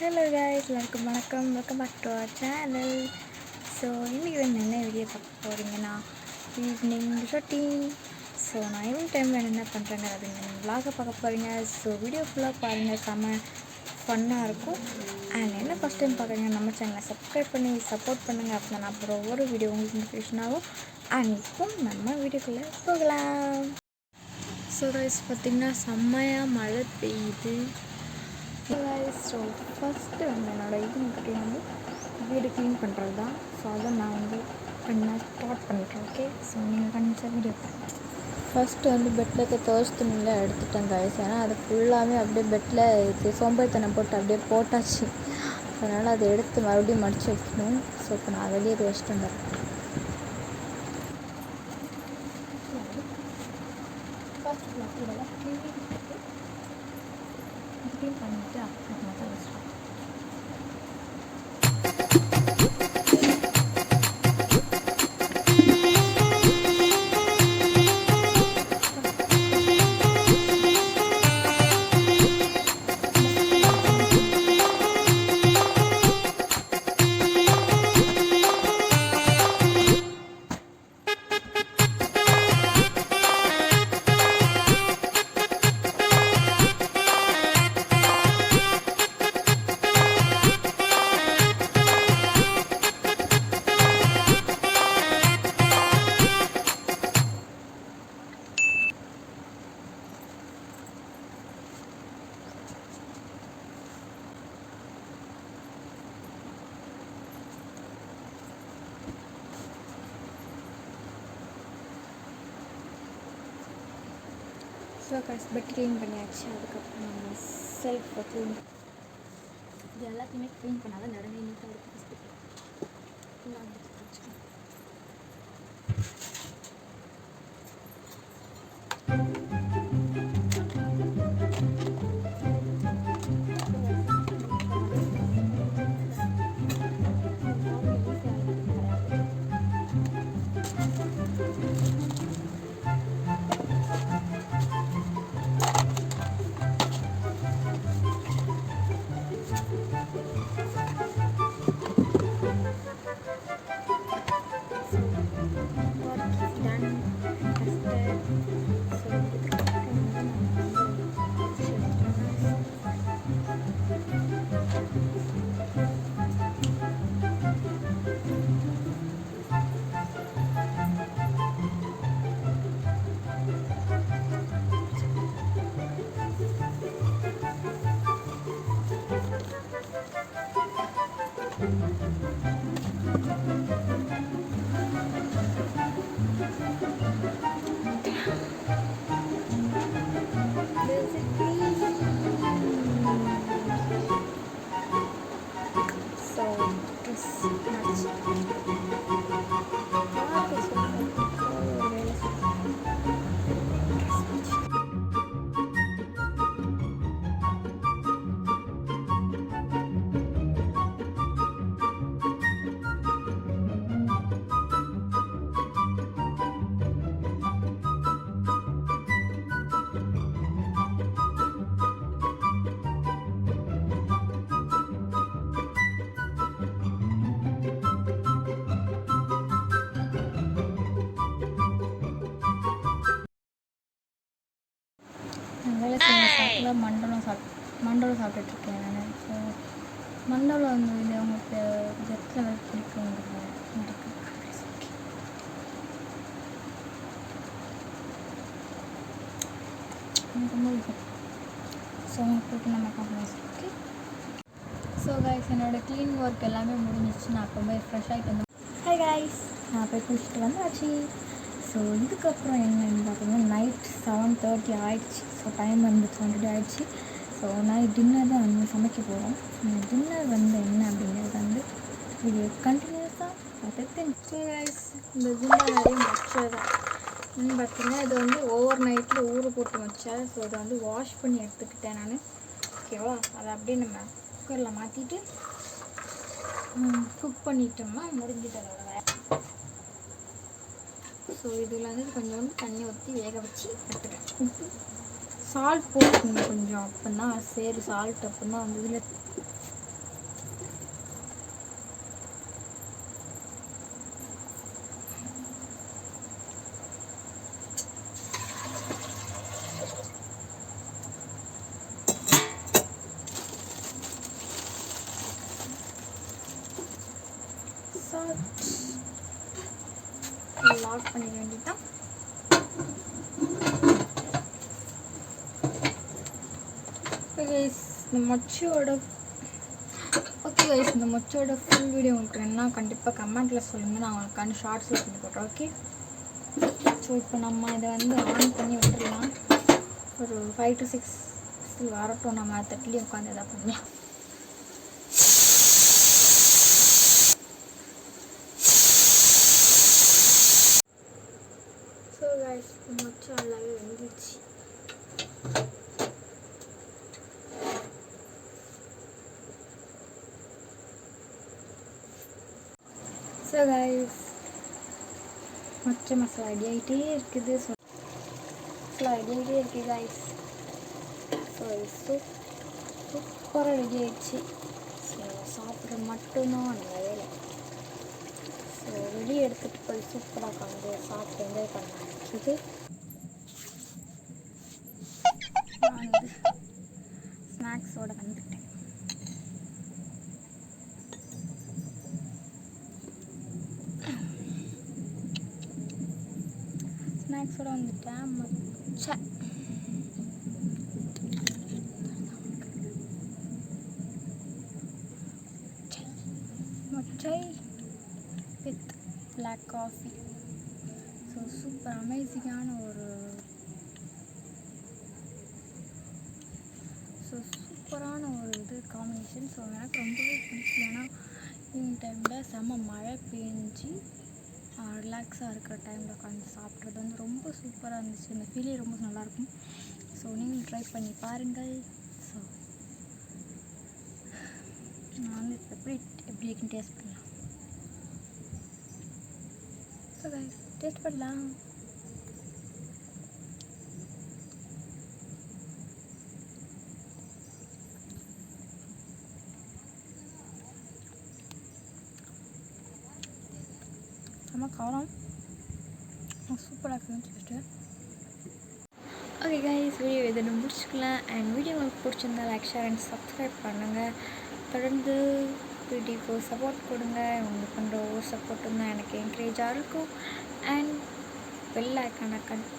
Hello guys எல்லாருக்கும் வணக்கம் welcome back to our channel so இன்றைக்கி வந்து என்ன வீடியோ பார்க்க போகிறீங்கன்னா ஈவினிங் ரொட்டீன் ஸோ நான் ஈவினிங் டைமில் என்ன பண்ணுறேங்க அதுங்க விலாக பார்க்க போகிறீங்க ஸோ வீடியோ ஃபுல்லாக பாருங்கள் செம்ம ஃபன்னாக இருக்கும். அண்ட் என்ன ஃபஸ்ட் டைம் பார்க்குறீங்க நம்ம சேனலை சப்ஸ்கிரைப் பண்ணி சப்போர்ட் பண்ணுங்கள் அப்படின்னா நான் அப்புறம் ஒவ்வொரு வீடியோ உங்களுக்கு இன்ஃபர்மேஷன் ஆகும். அண்ட் இப்போ நம்ம வீடியோக்குள்ளே போகலாம். ஸோ கைஸ் பார்த்திங்கன்னா செம்மையாக மழை பெய்யுது. ஸோ ஃபஸ்ட்டு வந்து என்னோடய இது முக்கியம் வந்து வீடு க்ளீன் பண்ணுறது தான். ஸோ அதை நான் வந்து பண்ண ஸ்டார்ட் பண்ணிட்டேன் ஓகே ஸோ நீங்கள் கண்டிப்பாக வீடியோ ஃபஸ்ட்டு வந்து பெட்டில் இருக்க துவச்சி துணியில் எடுத்துட்டேன் கைஸ் ஏன்னா அது ஃபுல்லாகவே அப்படியே பெட்டில் இது சோம்பேறித்தனம் போட்டு அப்படியே போட்டாச்சு. அதனால் அதை எடுத்து மறுபடியும் மடித்து வைக்கணும். ஸோ இப்போ நான் வெளியே வச்சுட்டு வந்துடுறேன் ஃபஸ்ட் இதெல்லாம் க்ளீன் க்ளீன் பண்ணிவிட்டு அப்புறமா தான் வச்சுருவோம் ஸோ கஸ் க்ளீன் பண்ணியாச்சு அதுக்கப்புறம் நம்ம செல்ஃப் க்ளீன் இது எல்லாத்தையுமே க்ளீன் பண்ணால் தான் நடந்தே நீட்டாக இருக்கும். First காலையில் சாப்பிட மண்டலம் சாப் மண்டலம் சாப்பிட்டுட்ருக்கேன் நான். ஸோ மண்டலம் வந்து இது அவங்களுக்கு எத்தனை பேர் பிடிக்குங்கிறது எனக்கு எனக்கு ரொம்ப பிடிக்கும். ஸோ உங்களுக்கு நம்ம காம்ப்ரமைஸ் ஓகே ஸோ கைஸ் என்னோடய க்ளீன் ஒர்க் எல்லாமே முடிஞ்சிச்சு நான் அப்போ போய் ஃப்ரெஷ் ஆகிட்டு வந்தேன் ஹாய் கைஸ் நான் போய் குளிச்சுட்டு வந்தாச்சு. ஸோ இதுக்கப்புறம் என்னன்னு பார்த்தீங்கன்னா நைட் செவன் தேர்ட்டி ஆயிடுச்சு. ஸோ டைம் வந்து ஆல்ரெடி தேர்ட்டி ஆயிடுச்சு. ஸோ நான் டின்னர் தான் வந்து சமைக்க போகிறோம் டின்னர் வந்து என்ன அப்படிங்கிறது வந்து இது கண்டினியூஸாக பார்த்துட்டு இந்த டின்னர் நிறைய வச்சதான் பார்த்தீங்கன்னா இது வந்து ஓவர் நைட்டில் ஊற போட்டு வச்சேன் ஸோ இதை வந்து வாஷ் பண்ணி எடுத்துக்கிட்டேன் நான். ஓகேவா அதை அப்படியே நம்ம குக்கரில் மாற்றிட்டு குக் பண்ணிட்டோம்னா முடிஞ்சுது ஸோ இதில் வந்து கொஞ்சோண்டு தண்ணி ஊற்றி வேக வச்சு எடுத்துக்கிறேன். சால்ட் போட்டுக்கணும் கொஞ்சம். அப்படின்னா சரி சால்ட் அப்படின்னா அந்த இதில் லாக் பண்ணிக்க வேண்டியதான் கைஸ் இந்த மொச்சோட ஓகே கைஸ் இந்த மொச்சோட ஃபுல் வீடியோ உங்களுக்கு என்ன கண்டிப்பாக கமெண்ட்டில் சொல்லுங்கள் நான் உங்களுக்கான ஷார்ட்ஸில் பண்ணி போடுறேன் ஓகே ஸோ இப்போ நம்ம இதை வந்து ஆன் பண்ணி விட்டுடலாம். ஒரு ஃபைவ் டு சிக்ஸ் வரட்டும். நம்ம தட்டிலே உட்காந்து எதாவது பண்ணலாம் ஸோ கைஸ் மொச்சம் நல்லாவே வெந்துச்சு ஸோ கைஸ் மொச்ச மசாலா ரெடி ஆகிட்டே இருக்குது. ஸோ மசாலா ரெடி ஆகிட்டே இருக்குது கைஸ் ஸோ சூப் சூப்பராக ரெடி ஆகிடுச்சு ஸோ சாப்பிட்ற மட்டும்தான் அந்த வேலை ஸோ வெளியே எடுத்துகிட்டு போய் சூப்பராக உட்காந்து சாப்பிட்டு என்ஜாய் பண்ண நான் வந்து ஸ்நாக்ஸோட வந்துட்டேன் ஸ்நாக்ஸோட வந்துட்டேன். மச்ச மொச்சை with black coffee so super அமேசிங்கான ஒரு ஸோ சூப்பரான ஒரு இது காம்பினேஷன் ஸோ எனக்கு ரொம்பவே பிடிக்கும். ஏன்னா ஈவினிங் டைமில் செம்ம மழை பெஞ்சு ரிலாக்ஸாக இருக்கிற டைமில் உட்காந்து சாப்பிட்றது வந்து ரொம்ப சூப்பராக இருந்துச்சு. அந்த ஃபீலே ரொம்ப நல்லாயிருக்கும். ஸோ நீங்களும் ட்ரை பண்ணி பாருங்கள். ஸோ நான் வந்து இப்போ எப்படி எப்படி இருக்குன்னு டேஸ்ட் பண்ணலாம். ஸோ டேஸ்ட் பண்ணலாம். காரம். சூப்பராக இருக்குதுன்னு சொல்லிட்டு ஓகே கைஸ் வீடியோ இதோட முடிச்சுக்கலாம். அண்ட் வீடியோ உங்களுக்கு பிடிச்சிருந்தா லைக் ஷேர் அண்ட் சப்ஸ்கிரைப் பண்ணுங்கள் தொடர்ந்து வீடியோக்கு சப்போர்ட் கொடுங்க. உங்களுக்கு பண்ணுற ஒவ்வொரு சப்போர்ட்டும் தான் எனக்கு என்கரேஜாக இருக்கும். அண்ட் பெல் ஐக்கான கன்